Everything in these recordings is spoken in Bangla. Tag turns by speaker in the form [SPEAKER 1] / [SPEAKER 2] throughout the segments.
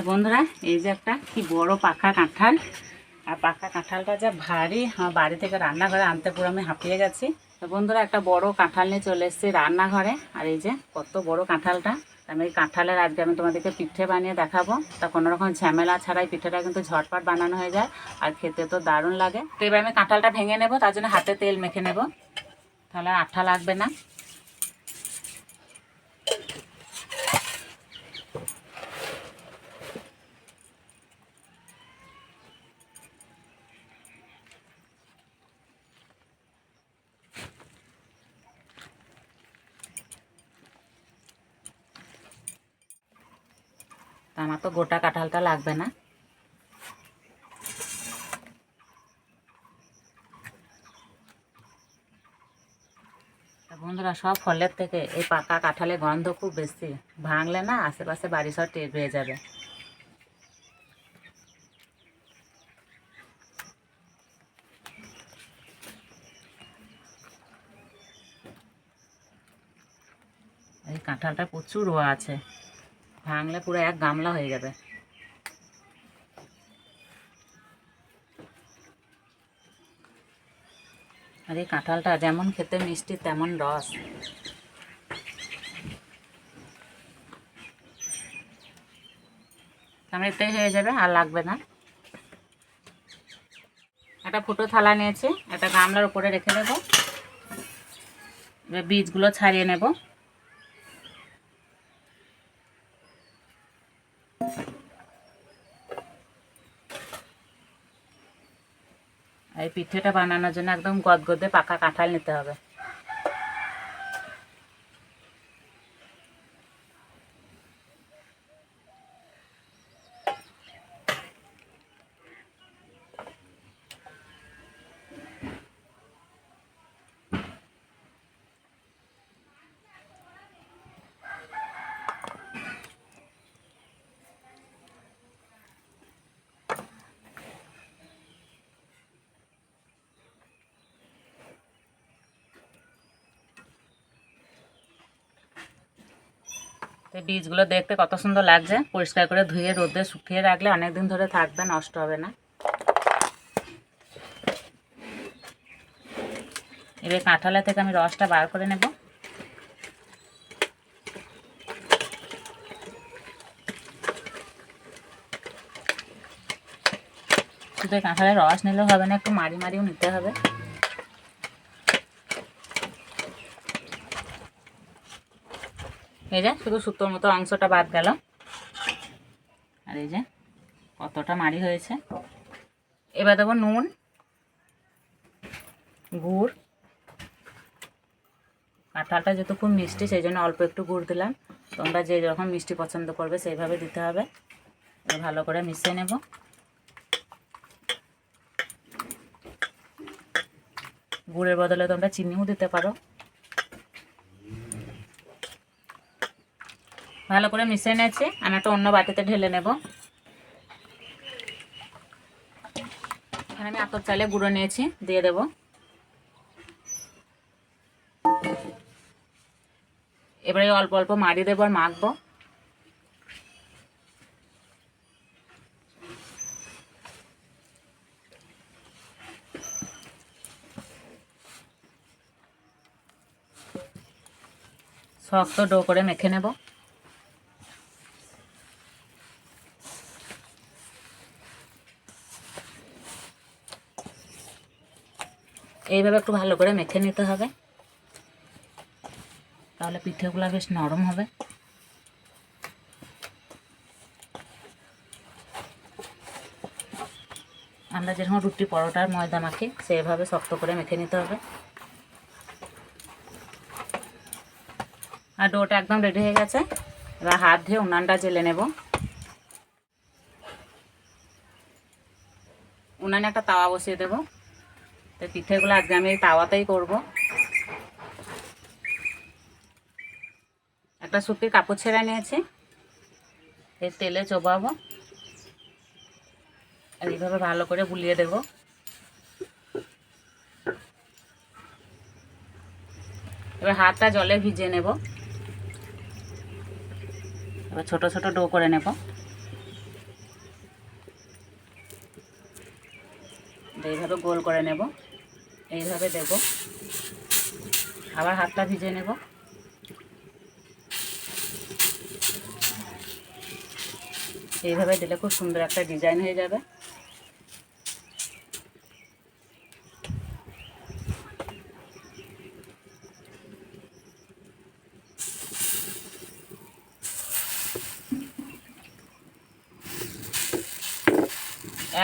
[SPEAKER 1] তো বন্ধুরা, এই যে একটা কি বড় পাকা কাঁঠাল। আর পাকা কাঁঠালটা যা ভারী, আমার বাড়ি থেকে রান্নাঘরে আনতে পুরো আমি হাঁপিয়ে গেছি। বন্ধুরা, একটা বড় কাঁঠাল নিয়ে চলে এসেছি রান্নাঘরে। আর এই যে কত বড় কাঁঠালটা। আমি এই কাঁঠালের আজকে আমি তোমাদেরকে পিঠে বানিয়ে দেখাবো। তা কোনো রকম ঝামেলা ছাড়াই পিঠেটা কিন্তু ঝটপট বানানো হয়ে যায়। আর খেতে তো দারুণ লাগে। তো এবার আমি কাঁঠালটা ভেঙে নেব, তার জন্য হাতে তেল মেখে নেব। তাহলে আঠা লাগবে না। আমার তো গোটা কাঁঠালটা লাগবে না। বন্ধুরা, সব ফলের থেকে এই পাকা কাঁঠালের গন্ধ খুব বেশি। ভাঙলে না আশেপাশে বাড়ি সব টের পেয়ে যাবে। এই কাঁঠালটা প্রচুর রোয়া আছে। ভাঙলে পুরো এক গামলা হয়ে যাবে। আর এই কাঁঠালটা যেমন খেতে মিষ্টি, তেমন রস। আমার এটাই হয়ে যাবে, আর লাগবে না। একটা ফুটো থালা নিয়েছি, একটা গামলার উপরে রেখে দেবো। এবার বীজগুলো ছাড়িয়ে নেব। এই পিঠেটা বানানোর জন্য একদম গদগদে পাকা কাঁঠাল নিতে হবে। তো বীজগুলো দেখতে কত সুন্দর লাগছে। পরিষ্কার করে ধুয়ে, রোদে শুকিয়ে রাখলে অনেক দিন ধরে থাকবে, নষ্ট হবে না। এবার কাঁঠালের থেকে আমি রসটা বার করে নেব। শুধু কাঁঠালের রস নিলেও হবে না, একটু মারি মারিও নিতে হবে। এই যে, শুধু সুতোর মতো অংশটা বাদ গেল। আর এই যে, কতটা মারি হয়েছে। এবার দেবো নুন, গুড়। কাঁঠালটা যেহেতু খুব মিষ্টি, সেই জন্য অল্প একটু গুড় দিলাম। তোমরা যে যখন মিষ্টি পছন্দ করবে, সেইভাবে দিতে হবে। ভালো করে মিশিয়ে নেব। গুড়ের বদলে তোমরা চিনিও দিতে পারো। ভালো করে মিশিয়ে নিয়েছি। আমি একটা অন্য বাটিতে ঢেলে নেব। এখানে আমি আতর চালে গুঁড়ো নিয়েছি, দিয়ে দেব। এবারে অল্প অল্প মারি দেবো আর মাখবো। শক্ত ডো করে মেখে নেব। এইভাবে একটু ভালো করে মেখে নিতে হবে। তাহলে পিঠেগুলো বেশ নরম হবে। আমরা যেরকম রুটি পরোটার ময়দা মাখি, সেভাবে শক্ত করে মেখে নিতে হবে। আর ডোটা একদম রেডি হয়ে গেছে। এবার হাত ধুয়ে উনানটা জেলে নেব। উনানে একটা তাওয়া বসিয়ে দেবো। তো পিঠেগুলো আজকে আমি তাওয়াতেই করব। একটা সুতির কাপড় ছেঁড়া নিয়েছি। এর তেলে চোবাবো। আর এইভাবে ভালো করে বুলিয়ে দেবো। এবার হাতটা জলে ভিজে নেব। এবার ছোট ছোট ডো করে নেব। এইভাবে গোল করে নেব। এইভাবে দেব। আবার হাতটা ভিজে নেব। এইভাবে দিলে খুব সুন্দর একটা ডিজাইন হয়ে যাবে।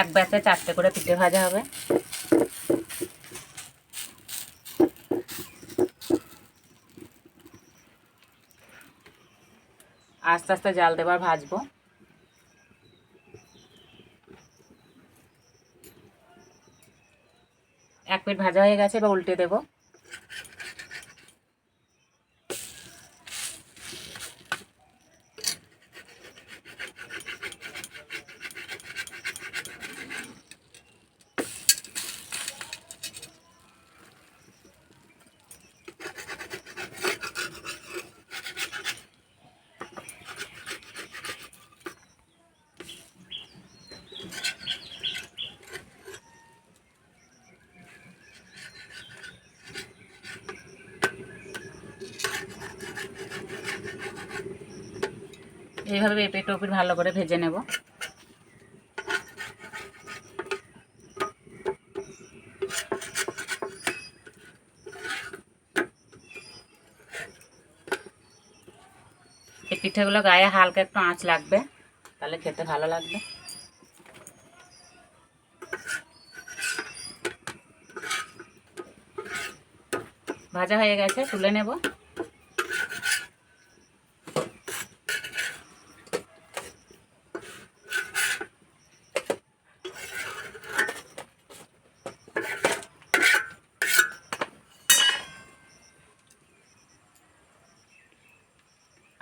[SPEAKER 1] এক ব্যাচে চারটে করে পিঠে ভাজা হবে। আস্তে আস্তে জাল দেবার ভাজবো। এক প্লেট ভাজা হয়ে গেছে এবার উল্টে দেবো। এইভাবে পেঁপে টপির ভালো করে ভেজে নেব। এই পিঠেগুলো গায়ে হালকা একটু আঁচ লাগবে, তাহলে খেতে ভালো লাগবে। ভাজা হয়ে গেছে, তুলে নেব।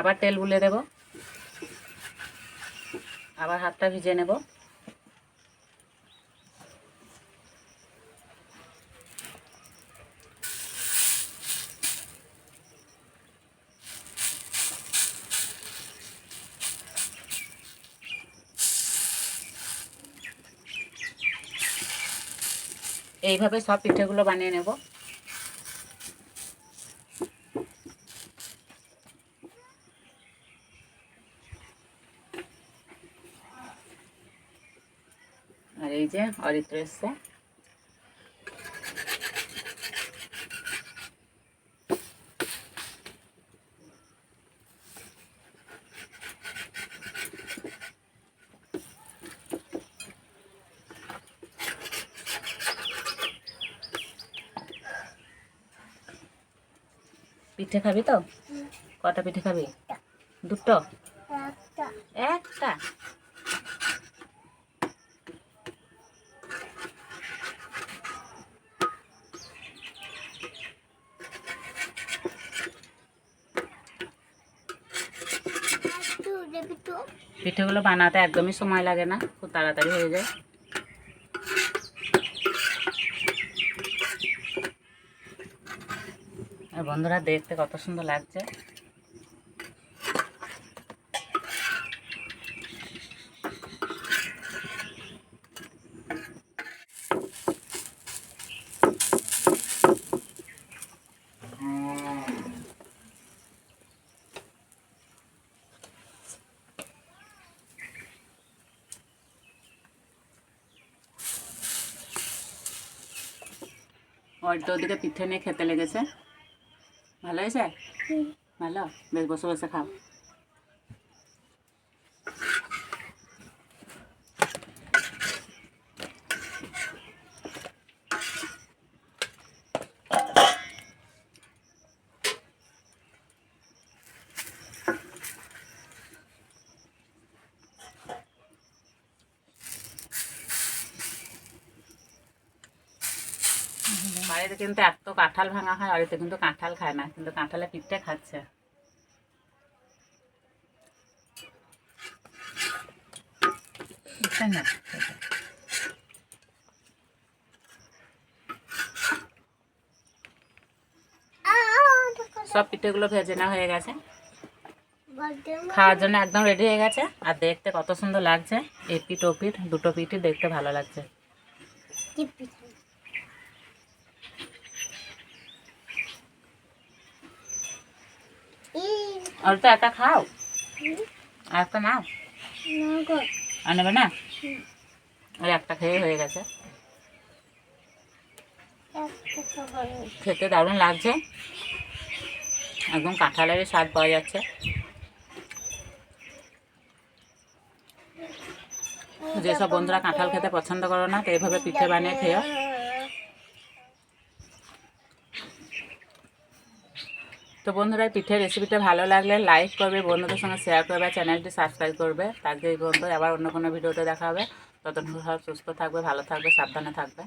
[SPEAKER 1] আবার তেল গুলে দেব। আবার হাতটা ভিজে নেব। এইভাবে সব পিঠেগুলো বানিয়ে নেব। আর এই যে অরিত্র এসছে। পিঠে খাবি তো? কটা পিঠে খাবি? দুটো? একটা? পিঠেগুলো বানাতে একদমই সময় লাগে না, খুব তাড়াতাড়ি হয়ে যায়। আর বন্ধুরা, দেখতে কত সুন্দর লাগছে। ওর তো ওদিকে পিঠে নিয়ে খেতে লেগেছে। ভালো হয়েছে? ভালো? বেশ বসে বসে খাও। বাড়িতে কিন্তু এত কাঁঠাল ভাঙা হয় বাড়িতে কিন্তু কাঁঠাল খায় না কিন্তু কাঁঠালে পিঠে খাচ্ছে। না? সব পিঠেগুলো ভেজে না হয়ে গেছে। খাওয়ার জন্য একদম রেডি হয়ে গেছে আর দেখতে কত সুন্দর লাগছে। এপিট ওপিট দুটো পিঠই দেখতে ভালো লাগছে
[SPEAKER 2] কি পিঠা এই
[SPEAKER 1] আর তো একটা খাও। আর একটা নাও আর নেবে না? ওই একটা খেয়ে হয়ে গেছে। খেতে দারুণ লাগছে। একদম কাঁঠালেরই স্বাদ পাওয়া যাচ্ছে। যেসব বন্ধুরা কাঁঠাল খেতে পছন্দ করো না তো এইভাবে পিঠে বানিয়ে খেও তো বন্ধুরা পিঠের রেসিপিটা ভালো লাগলে লাইক করবে, বন্ধুদের সঙ্গে শেয়ার করবে চ্যানেলটি সাবস্ক্রাইব করবে। তাকে এই বন্ধু আবার অন্য কোনো ভিডিওতে দেখা হবে। ততক্ষণ সব সুস্থ থাকবে, ভালো থাকবে, সাবধানে থাকবে।